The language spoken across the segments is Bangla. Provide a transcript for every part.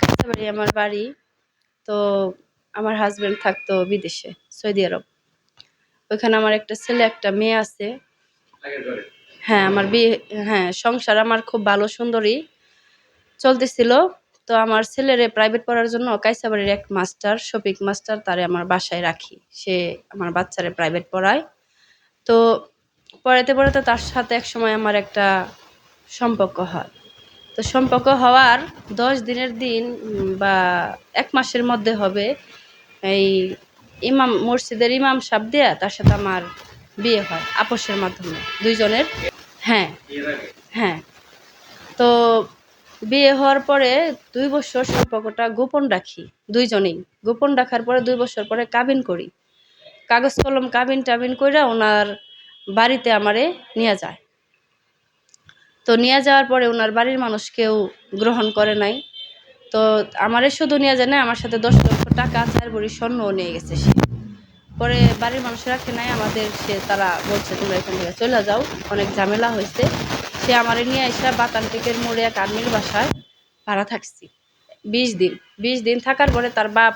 কাছাবাড়ি আমার বাড়ি তো আমার হাজবেন্ড থাকতো বিদেশে সৌদি আরব। ওইখানে আমার একটা ছেলে একটা মেয়ে আছে। হ্যাঁ আমার বিয়ে হ্যাঁ সংসার আমার খুব ভালো সুন্দরী চলতেছিল। তো আমার ছেলের প্রাইভেট পড়ার জন্য কাইসাবাড়ির এক মাস্টার শফিক মাস্টার তারে আমার বাসায় রাখি। সে আমার বাচ্চারে প্রাইভেট পড়ায়। তো পড়াতে পড়াতে তার সাথে এক সময় আমার একটা সম্পর্ক হয়। তো সম্পর্ক হওয়ার দশ দিনের দিন বা এক মাসের মধ্যে হবে এই ইমাম, মসজিদের ইমাম সাহেব দেয়া, তার সাথে আমার বিয়ে হয় আপোষের মাধ্যমে, দুইজনের। হ্যাঁ হ্যাঁ। তো বিয়ে হওয়ার পরে দুই বছর সম্পর্কটা গোপন রাখি, দুইজনেই। গোপন রাখার পরে দুই বছর পরে কাবিন করি। কাগজ কলম কাবিন টাবিন করে ওনার বাড়িতে আমারে নিয়ে যায়। তো নিয়ে যাওয়ার পরে ওনার বাড়ির মানুষ কেউ গ্রহণ করে নাই। তো আমারে শুধু নিয়ে যায় না আমার সাথে দশ লক্ষ টাকা, চার ভরি স্বর্ণও নিয়ে গেছে সে। পরে বাড়ির মানুষ রাখে নাই, আমাদের সে তারা বলছে, তোমরা এখান থেকে চলে যাও, অনেক ঝামেলা হয়েছে। সে আমারে নিয়ে এসে বাতানটিকের মোড়ে এক আর্মির বাসায় ভাড়া থাকছি। বিশ দিন বিশ দিন থাকার পরে তার বাপ,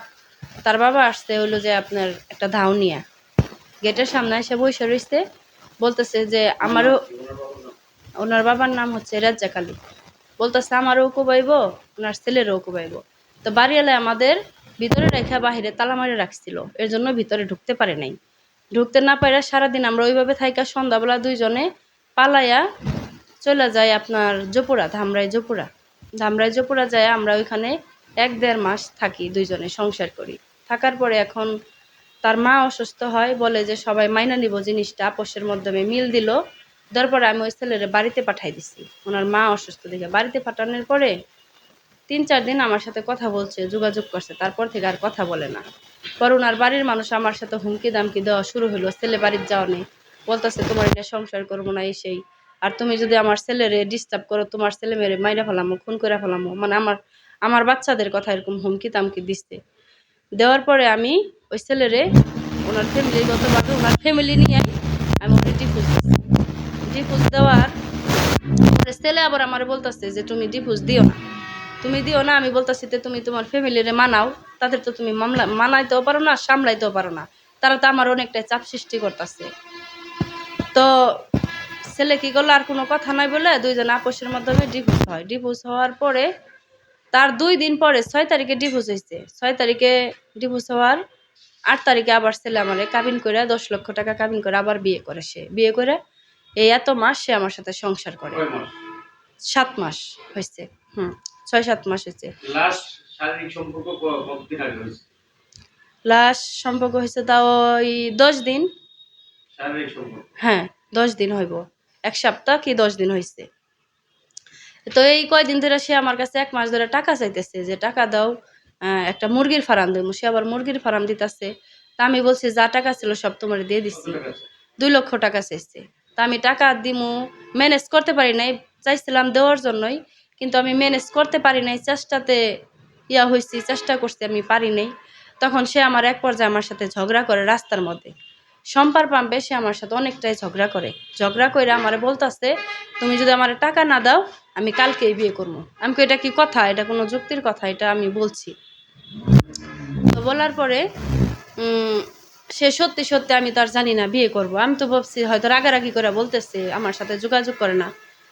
তার বাবা আসতে হইল যে আপনার একটা ধাউনিয়া। গেটের সামনে এসে বসে রয়েছে বলতেছে যে আমারও ওনার বাবার নাম হচ্ছে রাজ্জাক আলী। বলতেছে, আমারও কুবাইব ওনার ছেলেরও কুবাইব তো বাড়িওয়ালা আমাদের ভিতরে রেখা বাহিরে তালা মারে রাখছিল, এর জন্য ভিতরে ঢুকতে পারে নাই। ঢুকতে না পারে সারাদিন আমরা ওইভাবে থাইকা সন্ধ্যাবেলা দুইজনে পালাইয়া চলে যায় আপনার জপুরা, ধামরাই জপুরা। ধামরাই জপুরা যায় আমরা ওইখানে এক দেড় মাস থাকি দুইজনে সংসার করি। থাকার পরে এখন তার মা অসুস্থ হয়, বলে যে সবাই মাইনা নিব জিনিসটা আপোষের মাধ্যমে মিল দিল। তারপরে আমি ওই ছেলেরে বাড়িতে পাঠাই দিছি। ওনার মা অসুস্থ দেখে বাড়িতে পাঠানোর পরে তিন চার দিন আমার সাথে কথা বলছে, যোগাযোগ করছে, তারপর থেকে আর কথা বলে না। পর ওনার বাড়ির মানুষ আমার সাথে হুমকি দামকি দেওয়া শুরু হলো, ছেলে বাড়ির যাওয়া নেই। বলতেছে, তোমার এটা সংসার করব না এই সেই আর তুমি যদি আমার ছেলেরে ডিস্টার্ব করো, তোমার ছেলে মেরে মাইরা ফেলামো, খুন করে ফেলামো মানে আমার আমার বাচ্চাদের কথা এরকম হুমকি তামকি দিচ্ছে দেওয়ার পরে আমি ওই ছেলেরে, ওনার ফ্যামিলিগতভাবে ওনার ফ্যামিলি নিয়ে আমি ওনার দিচ্ছি ডিফুজ দেওয়ার ছেলে আবার আমার বলতেছে যে, তুমি ডিফুজ দিও না। তুমি দিও না, আমি বলতেছি যে, তুমি তোমার ফ্যামিলিরে মানাও। তাদের তো তুমি মামলা, মানাইতেও পারো না, সামলাইতেও পারো না। তারা তো আমার অনেকটাই চাপ সৃষ্টি করতেছে। তো ছেলে কি করল, আর কোনো কথা নাই বলে দুইজন আপোষের মাধ্যমে ডিভোর্স হয়। ডিভোর্স হওয়ার পরে তার দুই দিন পরে ছয় তারিখে ডিভোর্স হয়েছে ছয় তারিখে ডিভোর্স হওয়ার আট তারিখে আবার ছেলে আমারে কাবিন করে দশ লক্ষ টাকা কাবিন করে আবার বিয়ে করে সে। বিয়ে করে এই এত মাস সে আমার সাথে সংসার করে। সাত মাস হয়েছে। হুম ছয় সাত মাস হয়েছে। লাস্ট সম্পর্ক হয়েছে? তাও ওই দশ দিন। হ্যাঁ দশ দিন হইব। এক সপ্তাহ কি দশ দিন হয়েছে। তো এই কয়দিন ধরে সে আমার কাছে এক মাস ধরে টাকা চাইতেছে যে টাকা দাও একটা মুরগির ফার্ম দেবো। সে আবার মুরগির ফার্ম দিতেছে। তা আমি বলছি যা টাকা ছিল সব তোমার দিয়ে দিচ্ছি? দুই লক্ষ টাকা চাইছে। আমি টাকা দিমু ম্যানেজ করতে পারি নাই, চাইছিলাম দেওয়ার জন্যই, কিন্তু আমি ম্যানেজ করতে পারি নাই, চেষ্টাতে ইয়া হয়েছি চেষ্টা করছি, আমি পারি নাই। তখন সে আমার এক পর্যায়ে আমার সাথে ঝগড়া করে রাস্তার মধ্যে। সম্পার পাম্পে সে আমার সাথে অনেকটাই ঝগড়া করে। ঝগড়া করে আমারে বলতাছে, তুমি যদি আমার টাকা না দাও, আমি কালকেই বিয়ে করব। আমি এটা কি কথা? এটা কোনো যুক্তির কথা? এটা আমি বলছি। তো বলার পরে সে সত্যি সত্যি আমি তার জানি না, বিয়ে করব। আমি তো ভাবছি হয়তো রাগারাগি করে বলতেছে, আমার সাথে যোগাযোগ করে না।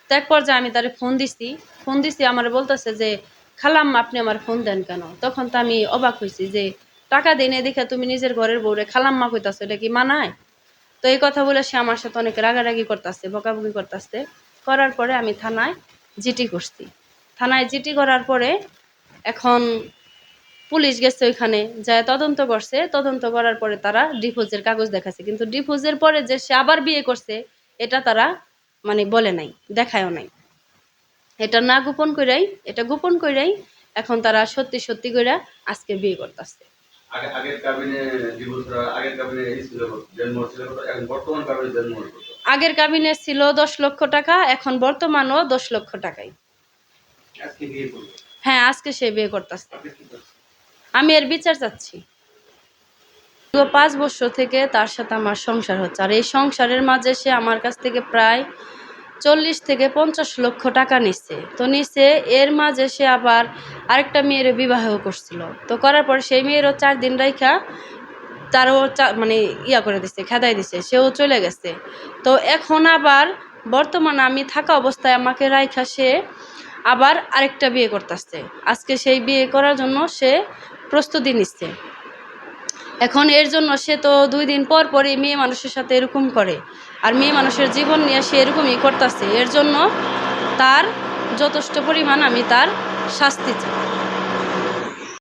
তো এক পর্যায়ে আমি তারে ফোন দিছি। ফোন দিছি, আমার বলতেছে যে খালাম আপনি আমার ফোন দেন কেন? তখন তো আমি অবাক হয়েছি যে, টাকা দেয় না দেখে তুমি নিজের ঘরের বউরে খালাম্মা কইতাছো, এটা কি মানায়? তো এই কথা বলে সে আমার সাথে অনেক রাগারাগি করতেছে, বকাবকি করতেছে। করার পরে আমি থানায় জিটি করছি। থানায় জিটি করার পরে এখন পুলিশ গেছে ওইখানে যায় তদন্ত করছে। তদন্ত করার পরে তারা ডিফোজের কাগজ দেখাচ্ছে কিন্তু ডিফোজের পরে যে সে আবার বিয়ে করছে এটা তারা মানে বলে নাই দেখায়ও নাই। এটা না গোপন কইরাই এটা গোপন কইরাই এখন তারা সত্যি সত্যি কইরা আজকে বিয়ে করতেছে। আগের কাবিনে ছিল দশ লক্ষ টাকা এখন বর্তমানও দশ লক্ষ টাকাই। হ্যাঁ আজকে সে বিয়ে করতেছে? আমি এর বিচার চাচ্ছি। দীর্ঘ পাঁচ বছর থেকে তার সাথে আমার সংসার হচ্ছে। আর এই সংসারের মাঝে সে আমার কাছ থেকে প্রায় চল্লিশ থেকে পঞ্চাশ লক্ষ টাকা নিচ্ছে। তো নিচ্ছে, এর মাঝে সে আবার আরেকটা মেয়ের বিবাহ করছিল। তো করার পর সেই মেয়েরও চার দিন রাইখা তারও মানে ইয়া করে দিছে, খেদাই দিছে, সেও চলে গেছে। তো এখন আবার বর্তমানে আমি থাকা অবস্থায় আমাকে রাইখা সে আবার আরেকটা বিয়ে করতেছে আজকে সেই বিয়ে করার জন্য সে প্রস্তুতি নিচ্ছে। এখন এর জন্য সে তো দুই দিন পর পরই মেয়ে মানুষের সাথে এরকম করে। আর মেয়ে মানুষের জীবন নিয়ে সে এরকমই করতেছে। এর জন্য তার যথেষ্ট পরিমাণ আমি তার শাস্তি চাই।